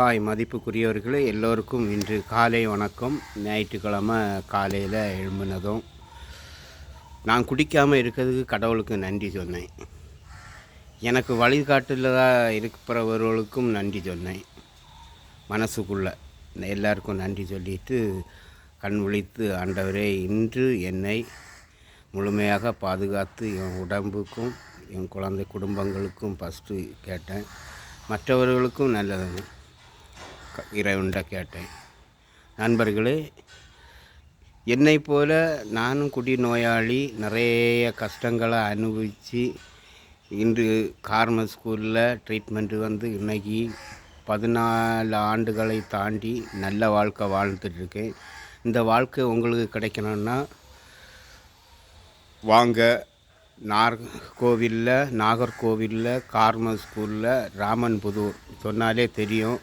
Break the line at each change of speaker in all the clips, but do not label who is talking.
Hi மதிப்புக்குரியவர்களே எல்லோருக்கும் இன்று காலை வணக்கம். ஞாயிற்றுக்கிழமை காலையில் எழும்பினதும் நான் குடிக்காமல் இருக்கிறதுக்கு கடவுளுக்கு நன்றி சொன்னேன். எனக்கு வழிகாட்டுலதாக இருக்கிறவர்களுக்கும் நன்றி சொன்னேன். மனசுக்குள்ளே எல்லாருக்கும் நன்றி சொல்லிட்டு கண் விழித்து ஆண்டவரே இன்று என்னை முழுமையாக பாதுகாத்து என் உடம்புக்கும் என் குழந்தை குடும்பங்களுக்கும் ஃபஸ்ட்டு கேட்டேன். மற்றவர்களுக்கும் நல்லது. இறைவன்ட கேட்டேன் நண்பர்களே என்னை போல் நானும் குடி நோயாளி நிறைய கஷ்டங்களை அனுபவித்து இன்று கார்ம ஸ்கூலில் ட்ரீட்மெண்ட்டு வந்து இன்றைக்கி பதினாலு ஆண்டுகளை தாண்டி நல்ல வாழ்க்கை வாழ்ந்துட்டுருக்கேன். இந்த வாழ்க்கை உங்களுக்கு கிடைக்கணும்னா வாங்க நாகர்கோவிலில் நாகர்கோவிலில் கார்ம ஸ்கூலில் ராமன்புதூர் சொன்னாலே தெரியும்.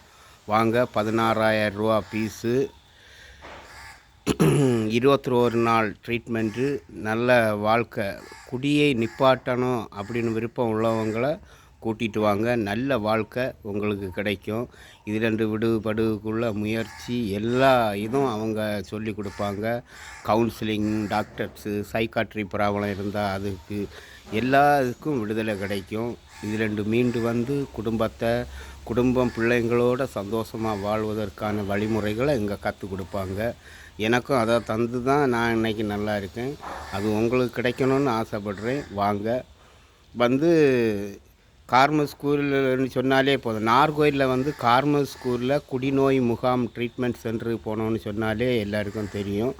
வாங்க பதினாறாயிரம் ரூபா ஃபீஸு இருபத்தி ஒரு நாள் ட்ரீட்மெண்ட்டு. நல்ல வாழ்க்கை. குடியை நிப்பாட்டணும் அப்படின்னு விருப்பம் உள்ளவங்களை கூட்டிகிட்டு வாங்க. நல்ல வாழ்க்கை உங்களுக்கு கிடைக்கும். இது ரெண்டு விடுபடுக்குள்ள முயற்சி எல்லா இதுவும் அவங்க சொல்லி கொடுப்பாங்க. கவுன்சிலிங் டாக்டர்ஸு சைக்காட்ரி ப்ராப்ளம் இருந்தால் அதுக்கு எல்லாருக்கும் விடுதலை கிடைக்கும். இது ரெண்டு மீண்டு வந்து குடும்பத்தை குடும்பம் பிள்ளைங்களோட சந்தோஷமாக வாழ்வதற்கான வழிமுறைகளை இங்கே கற்றுக் கொடுப்பாங்க. எனக்கும் அதை தந்து தான் நான் இன்றைக்கி நல்லா இருக்கேன். அது உங்களுக்கு கிடைக்கணும்னு ஆசைப்படுறேன். வாங்க. வந்து கார்மல் ஸ்கூல்னு சொன்னாலே போதும். நார்கோயிலில் வந்து கார்மல் ஸ்கூலில் குடிநோய் முகாம் ட்ரீட்மெண்ட் சென்டருக்கு போனோன்னு சொன்னாலே எல்லாருக்கும் தெரியும்.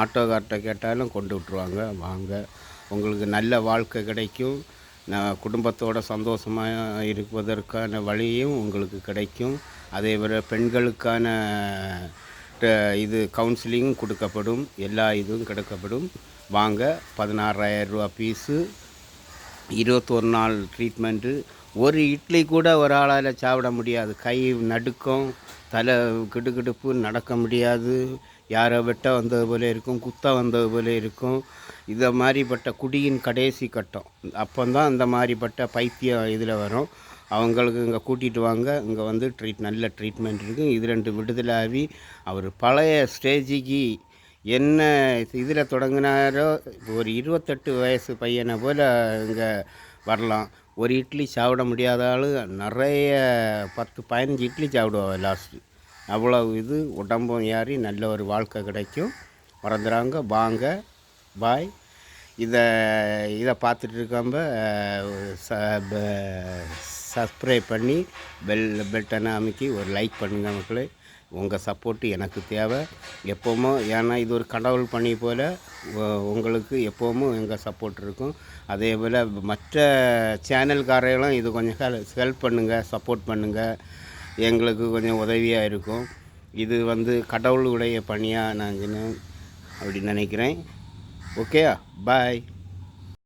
ஆட்டோக்கார்ட்ட கேட்டாலும் கொண்டு விட்ருவாங்க வாங்க. உங்களுக்கு நல்ல வாழ்க்கை கிடைக்கும். நான் குடும்பத்தோட சந்தோஷமாக இருப்பதற்கான வழியும் உங்களுக்கு கிடைக்கும். அதே போல் பெண்களுக்கான இது கவுன்சிலிங் கொடுக்கப்படும். எல்லா இதுவும் கிடைக்கப்படும். வாங்க. பதினாறாயிரம் ரூபா ஃபீஸு இருபத்தொரு நாள் ட்ரீட்மெண்ட்டு ஒரு இட்லி கூட ஒரு ஆளால் சாப்பிட முடியாது. கை நடுக்கம் தலை கிடுகிடுப்பு நடக்க முடியாது. யாரை வெட்ட வந்தது போல இருக்கும் குத்த வந்தது போல இருக்கும். இதை மாதிரிப்பட்ட குடியின் கடைசி கட்டம். அப்போந்தான் இந்த மாதிரிப்பட்ட பைத்தியம் இதில் வரும். அவங்களுக்கு இங்கே கூட்டிகிட்டு வாங்க. இங்கே வந்து ட்ரீட் நல்ல ட்ரீட்மெண்ட் இருக்குது இது ரெண்டு விடுதலாகி அவர் பழைய ஸ்டேஜுக்கு என்ன இதில் தொடங்கினாரோ ஒரு இருபத்தெட்டு வயசு பையனை போல் இங்கே வரலாம். ஒரு இட்லி சாப்பிட முடியாத ஆள் நிறைய பத்து பதினஞ்சு இட்லி சாப்பிடுவோம் லாஸ்ட்டு அவ்வளோ இது உடம்பும் ஏறி நல்ல ஒரு வாழ்க்கை கிடைக்கும். மறந்துடாங்க வாங்க பாய் இதை இதை பார்த்துட்டு இருக்காம்ப சப்ஸ்கிரைப் பண்ணி பெல் பெல்டனை அமைக்கி ஒரு லைக் பண்ணுங்கள் மக்களே. உங்கள் சப்போர்ட்டு எனக்கு தேவை. எப்போவுமோ ஏன்னா இது ஒரு கடவுள் பணி போல் உங்களுக்கு எப்போவும் எங்கள் சப்போர்ட் இருக்கும். அதே போல் மற்ற சேனல்காரர்களும் இது கொஞ்சம் ஹெல்ப் பண்ணுங்கள் சப்போர்ட் பண்ணுங்கள் எங்களுக்கு கொஞ்சம் உதவியாக இருக்கும். இது வந்து கடவுளுடைய பணியாக நான் அப்படின்னு நினைக்கிறேன். Okay bye